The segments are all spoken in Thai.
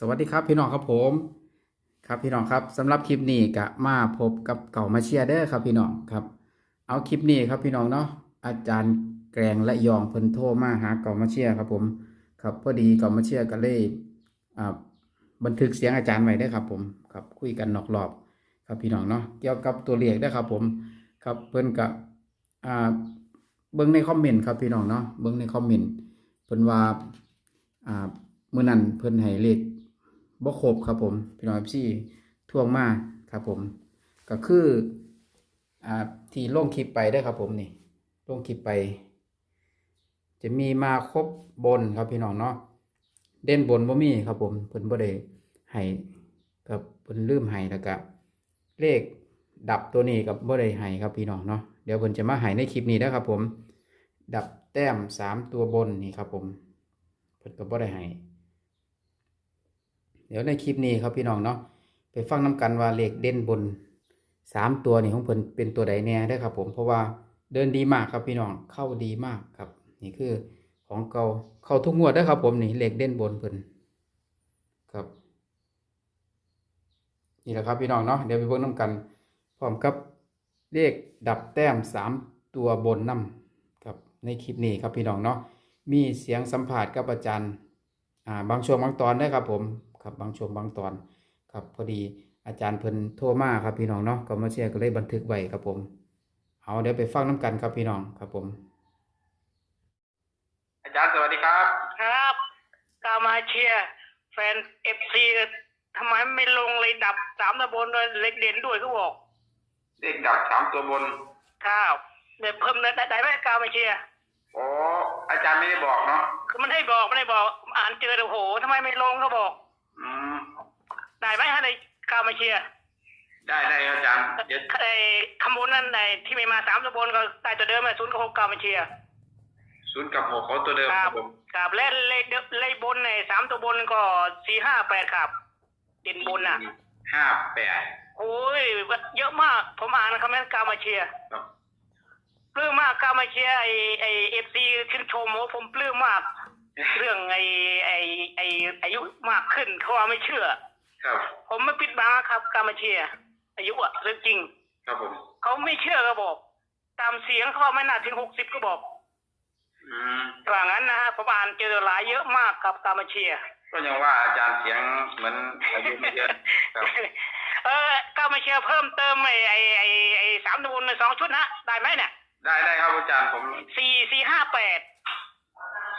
สวัสดีครับพี่น้องครับผม ครับพี่น้องครับสำหรับคลิปนี้ก็มาพบกับเก่ามาเชียร์เด้อครับพี่น้องครับ เอาคลิปนี้ครับพี่น้องเนาะอาจารย์แกรงและยองเพิ่นโทรมาหาเก่ามาเชียร์ครับผมครับพอดีเก่ามาเชียร์ก็เลยอ่าบันทึกเสียงอาจารย์ไว้ได้ครับผมครับคุยกันนอกรอบครับพี่น้องเนาะเกี่ยวกับตัวเลขได้ครับผมครับเพิ่นก็อ่าเบิ่งในคอมเมนต์ครับพี่น้องเนาะเบิ่งในคอมเมนต์เพิ่นว่าอ่ามื้อนั้นเพิ่นให้เลข บ่ครบครับผมพี่น้องพี่ทวงมาครับผม ก็คืออ่าที่ลงคลิปไปได้ครับผมนี่ลงคลิปไป จะมีมาครบบนครับพี่น้องเนาะเด่นบนบ่มีครับผมเพิ่นบ่ได้ให้กับเพิ่นลืมให้แล้วก็เลขดับตัวนี้กับบ่ได้ให้ครับพี่น้องเนาะเดี๋ยวเพิ่นจะมาให้ในคลิปนี้นะครับผม ดับแต้มสามตัวบนนี่ครับผมเพิ่นก็บ่ได้ให้ เดี๋ยวในคลิปนี้ครับพี่น้องเนาะไปฟังน้กันว่าเลขเด่นบนสามตัวนี่ของเพิ่นเป็นตัวใดแน่ได้ครับ ผมเพราะว่าเดินดีมากครับพี่น้องเข้าดีมากครับ นี่คือของเก่าเข้าทุกงวดได้ครับ ผมนี่เลขเด่นบนเพิ่นครับ นี่แหละครับพี่น้องเนาะเดี๋ยวไปเบิ่งน้กัน พร้อมกับเลขดับแต้มสามตัวบนนำครับในคลิปนี้ครับพี่น้องเนาะมีเสียงสัมผัสกับอาจารย์อ่าบางช่วงบางตอนได้ครับผม ครับบางช่วงบางตอนครับพอดีอาจารย์เพิ่นโทรมาครับพี่น้องเนาะก็มาเชียร์ก็เลยบันทึกไว้ครับผม เอาเดี๋ยวไปฟังน้กันครับพี่น้องครับผม อาจารย์สวัสดีครับ ครับกามาเชียร์แฟนเอฟซีทำไมไม่ลงเลยดับสามตะบนด้วยเล็กเด่นด้วยเขาบอกเลขดับสามตัวบนครับเดี๋ยวเพิ่มได้ได้ไหมกามาเชียร์อ๋ออาจารย์ไม่ได้บอกเนาะคือมันให้บอกไม่ได้บอก อ่านเจอแต่โหทำไมไม่ลงเขาบอก อืม ได้ไหมฮะในกามาเชียร์ได้ได้อาจารย์เดี๋ยวไอ้คำบนนั่นไอ้ที่ไม่มาสามตะบนก็ได้ตัวเดิมมาศูนย์กับหกกามาเชียร์ศูนย์กับหกเขาตัวเดิมครับครับและเลขเดิมเลขบนในสามตัวบนก็สี่ห้าแปดครับเด่นบนน่ะห้าแปดโอ้ยเยอะมาก ผมอ่านคอมเมนต์กามาเชียร์ครับปลื้มมากกามาเชียร์ไอไอเอฟซีชื่นชมโอ้ผมปลื้มมาก เรื่องไอไอไออายุมากขึ้นเขาว่าไม่เชื่อ ครับ ผมไม่ปิดบังนะครับ กามาเชียร์อายุอะเรื่องจริง ครับผม เขาไม่เชื่อก็บอก ตามเสียงเขาว่าไม่น่าถึงหกสิบก็บอกอืมว่างั้นนะฮะผมอ่านเจอหลายเยอะมากกับกามาเชียร์ก็ยังว่าอาจารย์เสียงเหมือนอายุไม่เยอะครับ เออกามาเชียร์เพิ่มเติมไอไอไอไอสามตะบนในสองชุดนะได้ไหมเนี่ยได้ได้ครับอาจารย์ผมสี่สี่ห้าแปด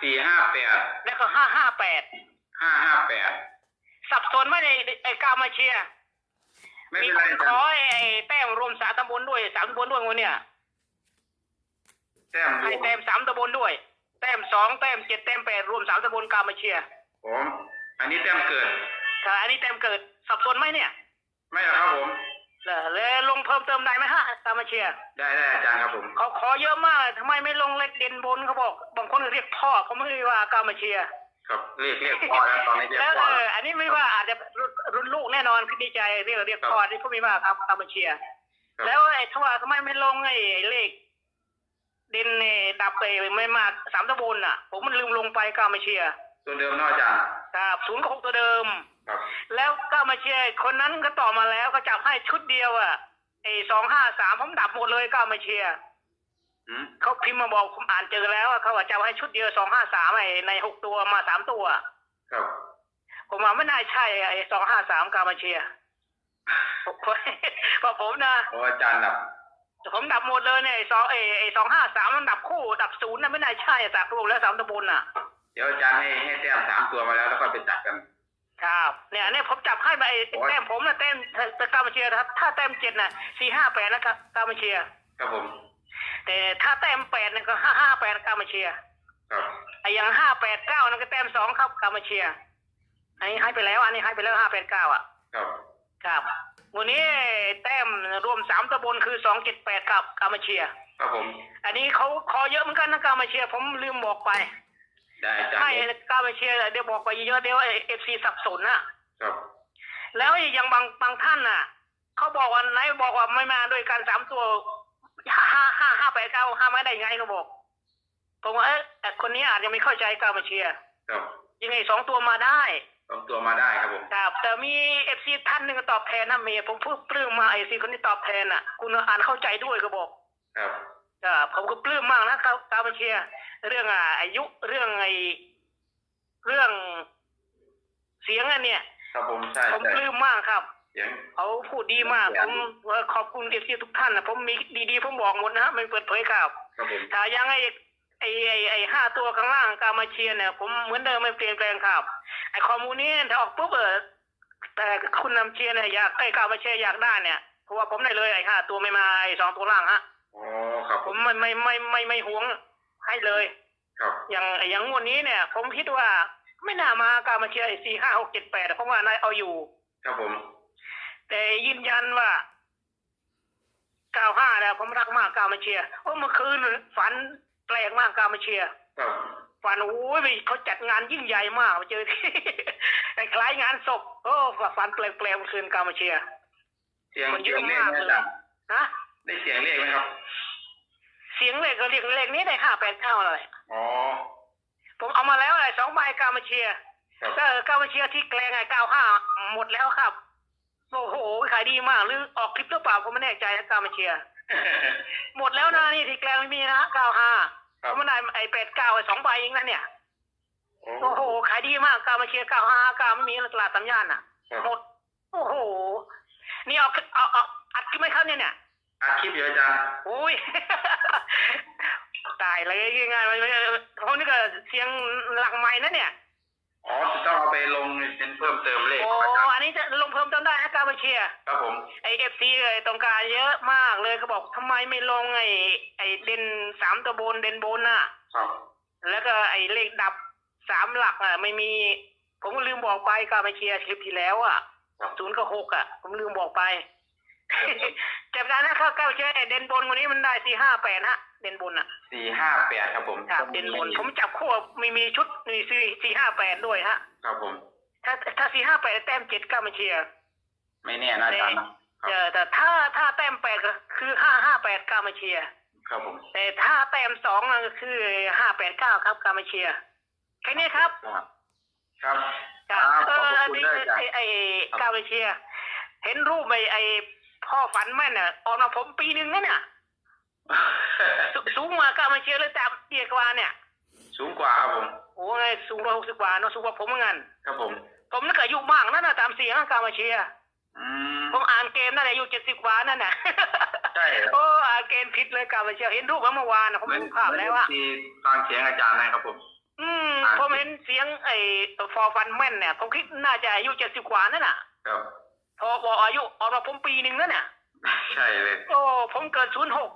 สี่ห้าแปดแล้วก็ห้าห้าแปดห้าห้าแปด สับสนไหมในไอ้กามาเชียร์ไม่มีเป็นคไรนอาขจารอย์ไอ้แต้มรวมสามตำบลด้วยสามตำบลด้วยวันเนี่ยแต้มรให้วมแต้มสามตำบลด้วย แต้มสองแต้มเจ็ดแต้มแปดรวมสามตำบลกามาเชียร์ผมอันนี้แต้มเกิด ค่ะอันนี้แต้มเกิดสับสนไหมเนี่ยไม่หรอกครับผม เหรอแล้วลงเพิ่มเติมได้ไหมฮะกามาเชียร์ได้ได้อาจารย์ครับผม เขาขอเยอะมากทำไมไม่ลงเล็กเด่นบนเขาบอกบางคนเรียกพ่อเขาไม่ได้ว่ากามาเชียร์ ครับเรียกเรียกพ่อแล้วตอนนี้เรียกแล้วพ่อเอแล้วออันนี้ไม่ว่าอาจจะรุ่นรุ่นลูกแน่นอนคือดีใจเรียกเรียกพ่อที่พูดไม่มากครับกามาเชียร์ครับแล้วไอ้ทว่าทำไมไม่ลงไอ้เลขเด่นเนดับไปไม่มากสามตะบนอะ ผมมันลืมลงไปกามาเชียร์ตัวเดิมเนาะอาจารย์ครับศูนย์กับหกตัวเดิมครับแล้วกามาเชียร์คนนั้นก็ต่อมาแล้วก็จับให้ชุดเดียวอะไอ้สองห้าสามผมดับหมดเลยกามาเชียร์อืม เขาพิมพ์มาบอกผมอ่านเจอแล้วอะเขาว่าจับให้ชุดเดียวสองห้าสามไอ้ในหกตัวมาสามตัว ครับ ผมว่าไม่น่าใช่ไอ้สองห้าสามกามาเชียร์ผมเพราะผมนะโอ้อาจารย์ดับ ผมดับหมดเลยเนี่ยไอ้สองไอ้ไอ้สองห้าสามมันดับคู่ ดับศูนย์นะไม่น่าใช่สามตัวแล้วสามตะบนน่ะ เดี๋ยวอาจารย์ให้ให้แต้มสามตัวมาแล้วแล้วก็ไปจัดกัน ครับ เนี่ยเนี่ยผมจับให้ไปไอ้โอ้ย แต้มผมนะแต้มแต่กามาเชียร์นะครับ ถ้าแต้มเจ็ดน่ะสี่ห้าแปดนะครับกามาเชียร์ครับผม แต่ถ้าแต้มแปดนี่ก็ห้าห้าแปดกามาเชียร์ครับไอ้อย่างห้าแปดเก้านั่นก็แต้มสองครับกามาเชียร์อันนี้ให้ไปแล้ว อันนี้ให้ไปแล้วห้าแปดเก้าอะ ครับครับวันนี้แต้มรวมสามตะบนคือสองเจ็ดแปดครับกามาเชียร์ครับผม อันนี้เขาขอเยอะเหมือนกันนะกามาเชียร์ผมลืมบอกไป ได้อาจารย์ให้กามาเชียร์เดี๋ยวบอกไปเยอะเดี๋ยวเอฟซีสับสนน่ะครับ แล้วอย่างบางบางท่านน่ะเขาบอกวันไหนบอกว่าไม่มาด้วยกันสามตัว ห้าห้าห้าห้าแปดเก้าห้าไม่ได้ไงเขาบอก ผมว่าเอ๊ะแต่คนนี้อาจจะไม่เข้าใจกามาเชียร์ครับยังไงสองตัวมาได้สองตัวมาได้ครับผมครับแต่มีเอฟซีท่านหนึ่งตอบแทนนะเมย์ผมเพิ่งปลื้มมาไอซีคนที่ตอบแทนอะ คุณอ่านเข้าใจด้วยก็บอก ครับครับผมก็ปลื้มมากนะครับตามมาเชียร์เรื่องอะอายุเรื่องไอเรื่องเสียงอันเนี้ยครับผมใช่ผมใช่ปลื้มมากครับ เสียงเขาพูดดีมากผมเอ่อขอบคุณเอฟซีทุกท่านนะผมมีดีๆผมบอกหมดนะฮะไม่เปิดเผยข่าวครับผมถ้ายังไอไอไอไอห้าตัวข้างล่างกามาเชียร์เนี่ยผมเหมือนเดิมไม่เปลี่ยนแปลงครับไอข้อมูลนี้ถ้าออกปุ๊บเออแต่คุณนำเชียร์เนี่ยอยากไอกามาเชียร์อยากได้เนี่ยเพราะว่าผมได้เลยไอห้าตัวไม่มาไอสองตัวล่างฮะอ๋อครับผผมมไม่ไม่ไม่ไม่ไม่หวงให้เลย ครับอย่างอย่างงวดนี้เนี่ย ผมคิดว่าไม่น่ามากามาเชียร์ไอสี่ห้าหกเจ็ดแปดเพราะว่านายเอาอยู่ ครับผม แต่ยืนยันว่าเก้าห้าเนี่ยผมรักมากกามาเชียร์โอ้เมื่อคืนฝันแปลกมากกามาเชียร์ครับฝันโอ้ยเขาจัดงานยิ่งใหญ่มากเจอที่คล้ายงานศพโอ้ฝันแปลกๆเมื่อคืนกามาเชียร์เสียงคนเยเสียอะงเลขมากไหมเลอายจารย์นะได้เสียงเลขไหมครับ เสียงเลขก็เรียกเลขนี้ได้ห้าแปดเก้าอะไรอ๋อผมเอามาแล้วอะไรสองใบกามาเชียร์ครับก็กามาเชียร์ที่แกลงไงเก้าห้าหมดแล้วครับ โอ้โห ขายดีมาก หรือออกคลิปหรือเปล่าผมไม่แน่ใจนะกามาเชียร์หมดแล้วนะนี่ที่แกลงไม่มีนะเก้าห้าครับผมได้ไอแปดเก้าสองใบเองนะเนี่ยโอ้โอ้โห ขายดีมากกามาเชียร์เก้าห้าเก้าไม่มีในตลาดสัญญาณอะครับหมด โอ้โห นี่เอาเอาเอาอัดคลิปไหมครับเนี่ยเนี่ยอาคลิปอยู่อาจารย์โอ้ยตายเลยยังไงมันเขานี่ก็เสียงหลังไม้นะเนี่ย อ๋อจะต้องเอาไปลงเป็นเพิ่มเติมเลขโอ้ของอาจารย์อันนี้จะลงเพิ่มเติมได้นะกามาเชียร์ครับผมไอเอฟซีเลยต้องการเยอะมากเลยเขาบอกทำไมไม่ลงไอไอเด่นสามตัวบนเด่นบนน่ะ ครับแล้วก็ไอ้เลขดับสามหลักอะไม่มี ผมก็ลืมบอกไปกามาเชียร์คลิปที่แล้วอะครับศูนย์กับหกอะ ผมลืมบอกไป จำได้นะครับกามาเชียร์เด่นบนวันนี้มันได้สี่ห้าแปดฮะ เด่นบนอะสี่ห้าแปดครับผมครับเด่นบน ผมจับคู่มีมีชุดมีสี่สี่ห้าแปดด้วยฮะ ครับผม ถ้าถ้าสี่ห้าแปดแต้มเจ็ดกามาเชียร์ไม่แน่นะอาจารย์นะเออแต่ถ้าถ้าแต้มแปดก็คือห้าห้าแปดกามาเชียร์ครับผม แต่ถ้าแต้มสองนั่นก็คือห้าแปดเก้าครับกามาเชียร์แค่นี้ครับ ครับครับครับครับเอขอบอพระอันคุณนี้ด้วยอาจารไอ้ย์ไอ้ครับกาเวเชียเห็นรูปไอ้ไอ้พ่อฝันแม่นน่ะออกมาผมปีหนึ่งนั่นน่ะ สสูงกว่ากาเวเชียเลยแต่เตี้ยกว่าเนี่ย สูงกว่าครับผม โอ้ยสูงร้อยหกสิบกว่าเนาะสูงกว่าผมเหมือนกันครับผม ผมน่าจะอายุมากนั่นน่ะตามเสียงกาเวเชียอืมผมอ่านเกมนั่นแหละอายุเจ็ดสิบกว่านั่นน่ะใช่ครับโอ้อ่านเกมผิดเลยกาเวเชียเห็นรูปเมื่อวานน่ะผมดูภาพแล้วอะที่ฟังเสียงอาจารย์นะครับผม อืมอ่านผมเห็นเสียงไอ้ฟอร์ฟันแม่นเนี่ยผมคิดน่าจะอายุเจ็ดสิบกว่านั่นน่ะครับพอบอกอายุออกมาผมปีหนึ่งนั่นน่ะ ใช่เลย โอ้ผมเกิดศูนย์หก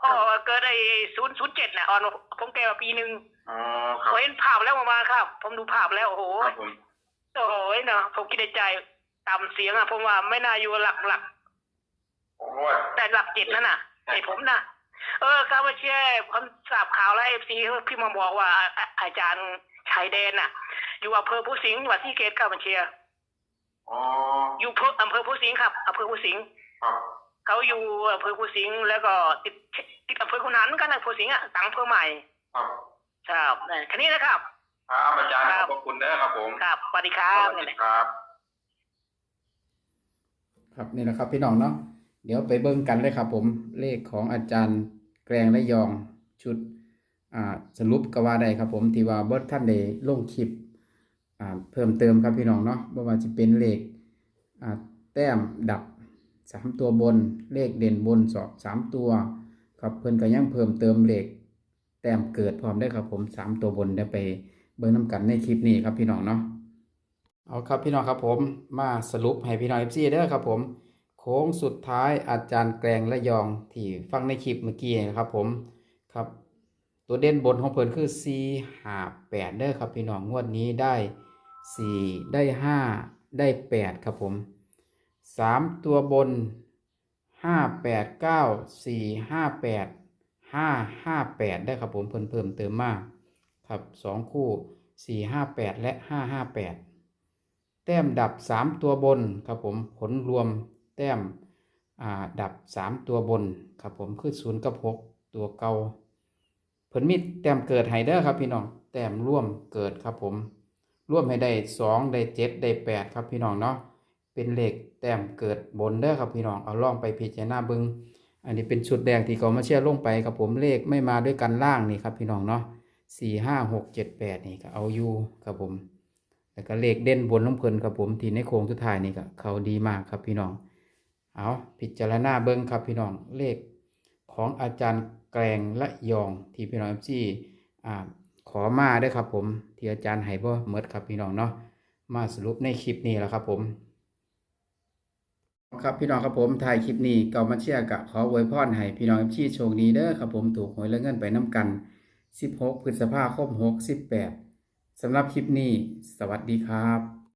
พ่อเกิดไอ้ศูนย์ศูนย์เจ็ดนะอ่อนกว่าผมแก่มาปีหนึ่งอ๋อคผรับมเห็นภาพแล้วมาครับ ผมดูภาพแล้วโอ้โหครับผมโอ้โหเนาะผมคิดในใจต่ำเสียงอะผมว่าไม่น่าอยู่หลักหลักโอ้โหแต่หลักเจ็ดนั่นน่ะไอ้ผมน่ะ เออครับว่าเชื่อผมทราบข่าวแล้วเอฟซีพี่มาบอกว่าอะอาจารย์ชายแดนน่ะ อยู่อำเภอผู้สิงห์จังหวัดที่เกตครับบัญเชียร์อ๋ออยู่เภออำเภอผู้สิงห์ครับอำเภอผู้สิงห์ครับ เขาอยู่อำเภอผู้สิงห์แล้วก็ติดติดอำเภอขุนหารเหมือนกันนะผู้สิงห์อะต่างอำเภอใหม่ครับครับนี่แค่นี้นะครับ ครับอาจารย์คขรัอบบพระคุณนะครับผมครับสวัสดีคสรับวัสนี่ดีแหละครับ ครับนี่แหละครับพี่น้องเนาะเดี๋ยวไปเบิ่งกันเลยครับผมเลขของอาจารย์แกรงและยองชุดอ่าสรุปก็ว่าได้ครับผมที่ว่าเบิร์ดท่านได้ลงคลิปอ่าเพิ่มเติมครับพี่น้องเนาะบ่ว่าจะเป็นเลขอ่าแต้มดับ สามตัวบนเลขเด่นบนสอบสามตัวครับเพิ่นก็ยังเพิ่มเติมเลขแต้มเกิดพร้อมได้ครับผมสามตัวบนได้ไปเบิ่งน้ำกันในคลิปนี้ครับพี่น้องเนาะเอาครับพี่น้องครับผมมาสรุปให้พี่น้องเอฟซีเด้อครับผมโค้งสุดท้ายอาจารย์แกรงและยองที่ฟังในคลิปเมื่อกี้นะครับผมครับตัวเด่นบนของเพิ่นคือ4 5 8เด้อครับพี่น้องงวดนี้ได้ 4 ได้ 5 ได้ 8 ครับผม 3ตัวบน5 8 9 4 5 8 5 5 8ได้ครับผมเพิ่นเพิ่มเติมมากครับ2คู่4 5 8แปดและ5 5 8แปดเต้มดับ3ตัวบนครับผมผลรวมแต้มดับ3ตัวบนครับผมคือ0กับ6ตัวเก่าผลมีแต้มเกิดไฮเดอร์ครับพี่น้องแต้มร่วมเกิดครับผมร่วมให้ได้สองได้เจ็ดได้แปดครับพี่น้องเนาะ เป็นเลขแต้มเกิดบนเด้อครับพี่น้องเอาล่องไปพิจารณาเบิงอันนี้เป็นชุดแรกที่เขามาเชื่อลงไปครับผมเลขไม่มาด้วยกันล่างนี่ครับพี่น้องเนาะสี่ห้าหกเจ็ดแปดนี่ก็เอาอยู่ครับผมแล้วก็เลขเด่นบนน้ำเพลินครับผมที่ในโค้งสุดท้ายนี่ก็เขาดีมากครับพี่น้อง เอาพิจารณาเบิ้งครับพี่น้องเลขของอาจารย์แกรงและยองที่พี่น้องเอฟซีอ่าขอมาเด้วยครับผมที่อาจารย์ให้บ่เมิดครับพี่น้องเนาะมาสรุปในคลิปนี้แล้วครับผม ครับพี่น้องครับผมถ่ายคลิปนี้เก่ามาเชียร์กะขออวยพรให้พี่น้องที่โชคดีเด้อครับผมถูกหวยและเงินไปน้ำกัน 16พฤษภาคม68สำหรับคลิปนี้ สวัสดีครับ